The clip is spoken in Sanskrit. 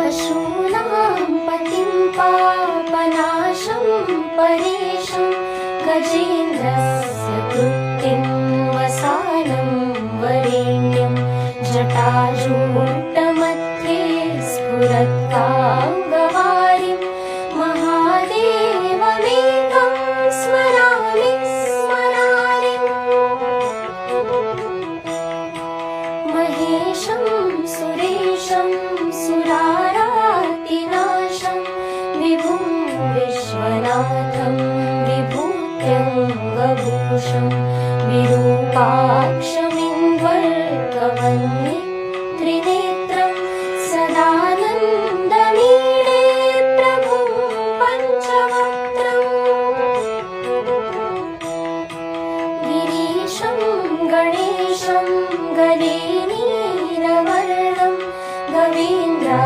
पशूनां पतिं पापनाशं परेशं गजेन्द्रस्य कृत्तिं वसानं वरेण्यं जटाजूटमध्ये स्फुरत्काङ्गवारिं महादेवमेकं स्मरामि स्मरामि। महेशं सुरेशं विभुं विश्वनाथं विभूत्यङ्गभूषं विरूपाक्षमिन्द्वर्कवन्नि त्रिनेत्रं सदानन्दमीडे प्रभुं पञ्चवक्त्रम् गिरीशं गणेशं गणेणवर्णं गवीन्द्रा